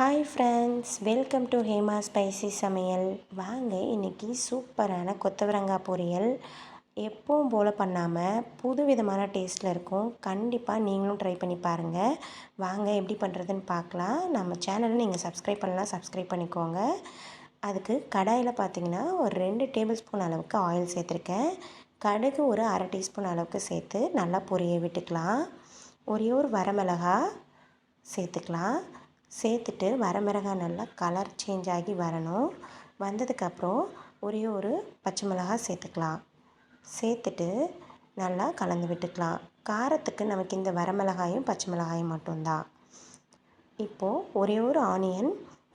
Hi friends welcome to Hema spicy சமையல். வாங்க இன்றைக்கி சூப்பரான கொத்தவரங்காய் பொரியல். எப்பவும் போல் பண்ணாமல் புது விதமான டேஸ்ட்டில் இருக்கும். கண்டிப்பாக நீங்களும் ட்ரை பண்ணி பாருங்கள் வாங்க எப்படி பண்ணுறதுன்னு பார்க்கலாம். நம்ம சேனலை நீங்கள் சப்ஸ்கிரைப் பண்ணலாம் சப்ஸ்கிரைப் பண்ணிக்கோங்க. அதுக்கு கடாயில் பார்த்தீங்கன்னா ஒரு ரெண்டு டேபிள் ஸ்பூன் அளவுக்கு ஆயில் சேர்த்துருக்கேன். கடுகு ஒரு அரை டீஸ்பூன் அளவுக்கு சேர்த்து நல்லா பொரிய விட்டுக்கலாம். ஒரே ஒரு வரமிளகா சேர்த்துக்கலாம். சேர்த்துட்டு வரமிளகாய் நல்லா கலர் சேஞ்ச் ஆகி வரணும். வந்ததுக்கப்புறம் ஒரே ஒரு பச்சை மிளகா சேர்த்துக்கலாம். சேர்த்துட்டு நல்லா கலந்து விட்டுக்கலாம். காரத்துக்கு நமக்கு இந்த வரமிளகாயும் பச்சை மிளகாயும் மட்டும்தான். இப்போது ஒரே ஒரு ஆனியன்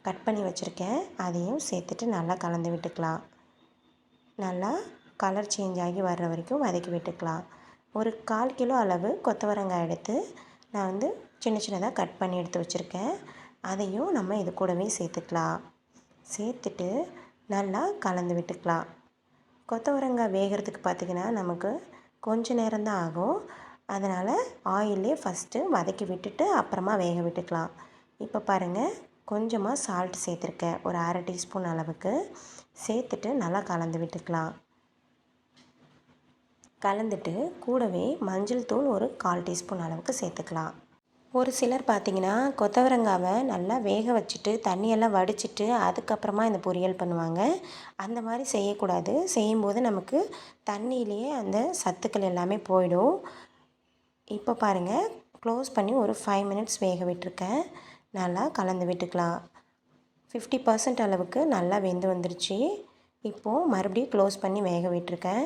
கட் பண்ணி வச்சுருக்கேன். அதையும் சேர்த்துட்டு நல்லா கலந்து விட்டுக்கலாம். நல்லா கலர் சேஞ்ச் ஆகி வர்ற வரைக்கும் வதக்கி விட்டுக்கலாம். ஒரு கால் கிலோ அளவு கொத்தவரங்காய் எடுத்து நான் வந்து சின்ன சின்னதாக கட் பண்ணி எடுத்து வச்சுருக்கேன். அதையும் நம்ம இது கூடவே சேர்த்துக்கலாம். சேர்த்துட்டு நல்லா கலந்து விட்டுக்கலாம். கொத்தவரங்காய் வேகிறதுக்கு பார்த்திங்கன்னா நமக்கு கொஞ்ச நேரம்தான் ஆகும். அதனால் ஆயிலே ஃபஸ்ட்டு வதக்கி விட்டுட்டு அப்புறமா வேக விட்டுக்கலாம். இப்போ பாருங்கள் கொஞ்சமாக சால்ட் சேர்த்துருக்கேன். ஒரு அரை டீஸ்பூன் அளவுக்கு. சேர்த்துட்டு நல்லா கலந்து விட்டுக்கலாம். கலந்துட்டு கூடவே மஞ்சள் தூள் ஒரு கால் டீஸ்பூன் அளவுக்கு சேர்த்துக்கலாம். ஒரு சிலர் பார்த்திங்கன்னா கொத்தவரங்காவை நல்லா வேக வச்சுட்டு தண்ணியெல்லாம் வடிச்சிட்டு அதுக்கப்புறமா இந்த பொரியல் பண்ணுவாங்க. அந்த மாதிரி செய்யக்கூடாது. செய்யும்போது நமக்கு தண்ணியிலேயே அந்த சத்துக்கள் எல்லாமே போயிடும். இப்போ பாருங்கள் க்ளோஸ் பண்ணி ஒரு ஃபைவ் மினிட்ஸ் வேக விட்டுருக்கேன். நல்லா கலந்து விட்டுக்கலாம். ஃபிஃப்டி பர்சன்ட் அளவுக்கு நல்லா வெந்து வந்துருச்சு. இப்போது மறுபடியும் க்ளோஸ் பண்ணி வேக விட்டுருக்கேன்.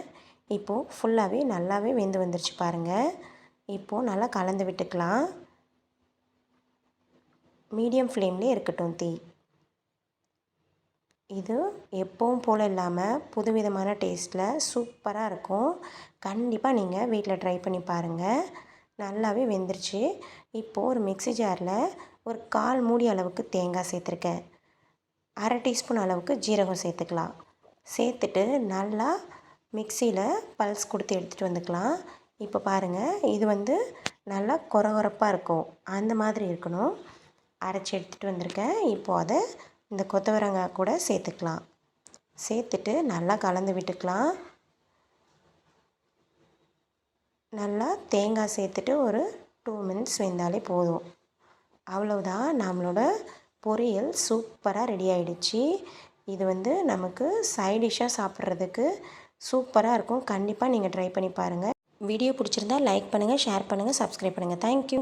இப்போது ஃபுல்லாகவே நல்லாவே வெந்து வந்துருச்சு பாருங்கள் இப்போது நல்லா கலந்து விட்டுக்கலாம். மீடியம் ஃப்ளேம்லேயே இருக்கட்டும் தீ. இது எப்பவும் போல் இல்லாமல் புதுவிதமான டேஸ்ட்டில் சூப்பராக இருக்கும். கண்டிப்பாக நீங்கள் வீட்டில் ட்ரை பண்ணி பாருங்கள் நல்லாவே வெந்துருச்சு. இப்போது ஒரு மிக்சி ஜாரில் ஒரு கால் மூடி அளவுக்கு தேங்காய் சேர்த்துருக்கேன். அரை டீஸ்பூன் அளவுக்கு ஜீரகம் சேர்த்துக்கலாம். சேர்த்துட்டு நல்லா மிக்சியில் பல்ஸ் கொடுத்து எடுத்துகிட்டு வந்துக்கலாம். இப்போ பாருங்கள் இது வந்து நல்லா குறகுறப்பாக இருக்கும். அந்த மாதிரி இருக்கணும். அரைச்சி எடுத்துகிட்டு வந்திருக்கேன். இப்போது அதை இந்த கொத்தவரங்காய் கூட சேர்த்துக்கலாம். சேர்த்துட்டு நல்லா கலந்து விட்டுக்கலாம். நல்லா தேங்காய் சேர்த்துட்டு ஒரு டூ மினிட்ஸ் வெந்தாலே போதும். அவ்வளோதான் நம்மளோட பொரியல் சூப்பராக ரெடி ஆகிடுச்சு இது வந்து நமக்கு சைடிஷ்ஷாக சாப்பிட்றதுக்கு சூப்பராக இருக்கும். கண்டிப்பாக நீங்கள் ட்ரை பண்ணி பாருங்கள் வீடியோ பிடிச்சிருந்தா லைக் பண்ணுங்கள் ஷேர் பண்ணுங்கள் சப்ஸ்கிரைப் பண்ணுங்கள் தேங்க்யூ